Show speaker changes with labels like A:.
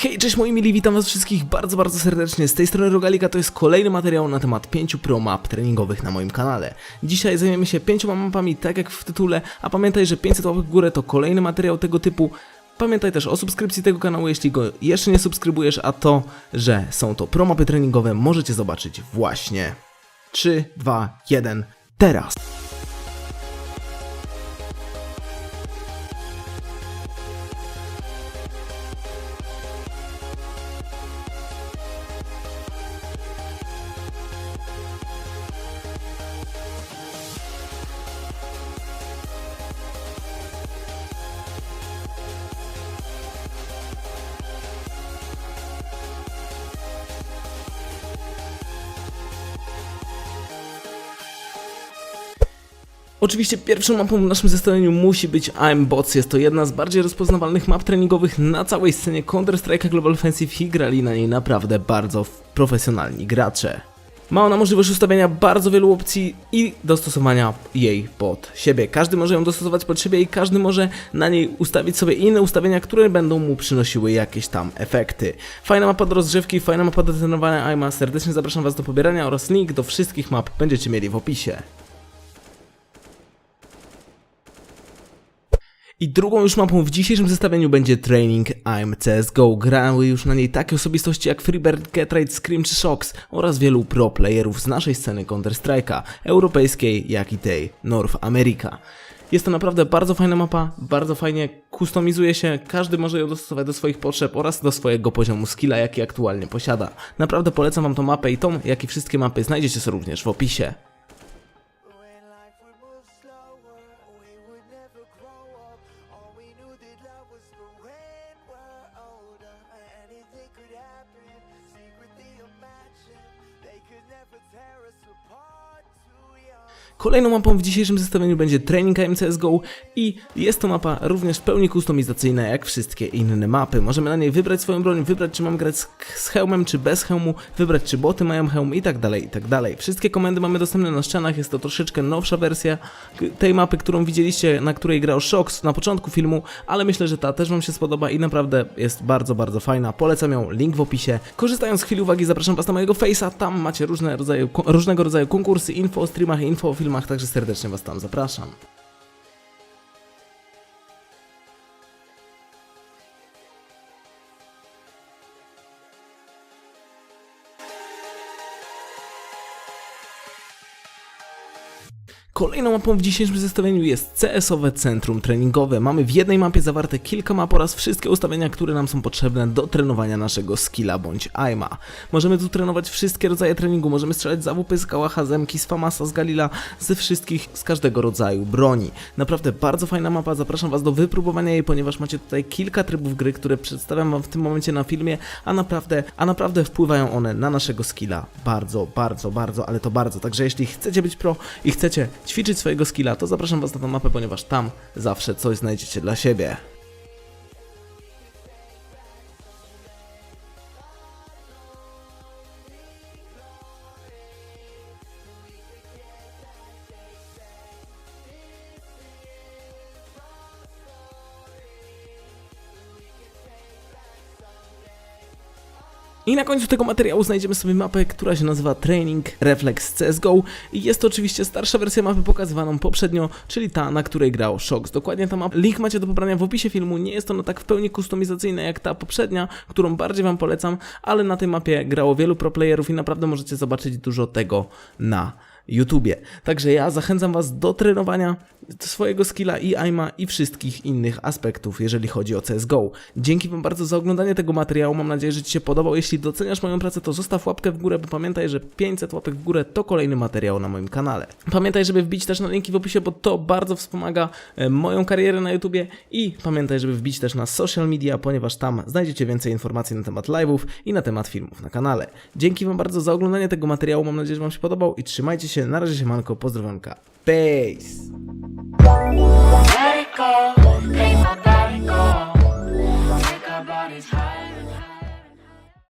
A: Hej, cześć moi mili, witam was wszystkich bardzo, bardzo serdecznie. Z tej strony Rogalika to jest kolejny materiał na temat 5 pro map treningowych na moim kanale. Dzisiaj zajmiemy się 5 mapami, tak jak w tytule, a pamiętaj, że 500 łapek w górę to kolejny materiał tego typu. Pamiętaj też o subskrypcji tego kanału, jeśli go jeszcze nie subskrybujesz, a to, że są to pro mapy treningowe, możecie zobaczyć właśnie 3, 2, 1, teraz. Oczywiście pierwszą mapą w naszym zestawieniu musi być I'm Bots. Jest to jedna z bardziej rozpoznawalnych map treningowych na całej scenie Counter-Strike Global Offensive i grali na niej naprawdę bardzo profesjonalni gracze. Ma ona możliwość ustawienia bardzo wielu opcji i dostosowania jej pod siebie. Każdy może ją dostosować pod siebie i każdy może na niej ustawić sobie inne ustawienia, które będą mu przynosiły jakieś tam efekty. Fajna mapa do rozgrzewki, fajna mapa do trenowania IMA. Serdecznie zapraszam Was do pobierania oraz link do wszystkich map będziecie mieli w opisie. I drugą już mapą w dzisiejszym zestawieniu będzie Training I'm CSGO. Grały już na niej takie osobistości jak Freebird, Getride, Scream czy Shox oraz wielu pro playerów z naszej sceny Counter-Strike'a, europejskiej jak i tej North America. Jest to naprawdę bardzo fajna mapa, bardzo fajnie kustomizuje się, każdy może ją dostosować do swoich potrzeb oraz do swojego poziomu skilla, jaki aktualnie posiada. Naprawdę polecam wam tą mapę i tą, jak i wszystkie mapy znajdziecie sobie również w opisie.
B: Tear us apart.
A: Kolejną mapą w dzisiejszym zestawieniu będzie Training MCSGO i jest to mapa również w pełni kustomizacyjna jak wszystkie inne mapy. Możemy na niej wybrać swoją broń, wybrać czy mam grać z, hełmem czy bez hełmu, wybrać czy boty mają hełm i tak dalej, i tak dalej. Wszystkie komendy mamy dostępne na ścianach, jest to troszeczkę nowsza wersja tej mapy, którą widzieliście, na której grał Shox na początku filmu, ale myślę, że ta też wam się spodoba i naprawdę jest bardzo, bardzo fajna. Polecam ją, link w opisie. Korzystając z chwili uwagi zapraszam was na mojego face'a, tam macie różne rodzaje, różnego rodzaju konkursy, info o streamach, info o filmach, także serdecznie was tam zapraszam. Kolejną mapą w dzisiejszym zestawieniu jest CS-owe Centrum Treningowe. Mamy w jednej mapie zawarte kilka map oraz wszystkie ustawienia, które nam są potrzebne do trenowania naszego skilla bądź aima. Możemy tu trenować wszystkie rodzaje treningu, możemy strzelać z AWP, z Kałacha, z Famasa, z Galila, ze wszystkich, z każdego rodzaju broni. Naprawdę bardzo fajna mapa, zapraszam Was do wypróbowania jej, ponieważ macie tutaj kilka trybów gry, które przedstawiam Wam w tym momencie na filmie, a naprawdę, a naprawdę wpływają one na naszego skilla bardzo, bardzo, bardzo, ale to bardzo. Także jeśli chcecie być pro i chcecie ćwiczyć swojego skilla, to zapraszam Was na tę mapę, ponieważ tam zawsze coś znajdziecie dla siebie. I na końcu tego materiału znajdziemy sobie mapę, która się nazywa Training Reflex CSGO i jest to oczywiście starsza wersja mapy pokazywaną poprzednio, czyli ta, na której grał Shox. Dokładnie ta mapa, link macie do pobrania w opisie filmu, nie jest ona tak w pełni kustomizacyjna jak ta poprzednia, którą bardziej wam polecam, ale na tej mapie grało wielu pro playerów i naprawdę możecie zobaczyć dużo tego na YouTubie. Także ja zachęcam Was do trenowania swojego skilla i aima i wszystkich innych aspektów, jeżeli chodzi o CSGO. Dzięki Wam bardzo za oglądanie tego materiału, mam nadzieję, że Ci się podobał. Jeśli doceniasz moją pracę, to zostaw łapkę w górę, bo pamiętaj, że 500 łapek w górę to kolejny materiał na moim kanale. Pamiętaj, żeby wbić też na linki w opisie, bo to bardzo wspomaga e, moją karierę na YouTubie i pamiętaj, żeby wbić też na social media, ponieważ tam znajdziecie więcej informacji na temat live'ów i na temat filmów na kanale. Dzięki Wam bardzo za oglądanie tego materiału, mam nadzieję, że Wam się podobał i trzymajcie się, na razie się manko, pozdrowionka, peace!
C: go, my body go. Make our bodies higher and higher.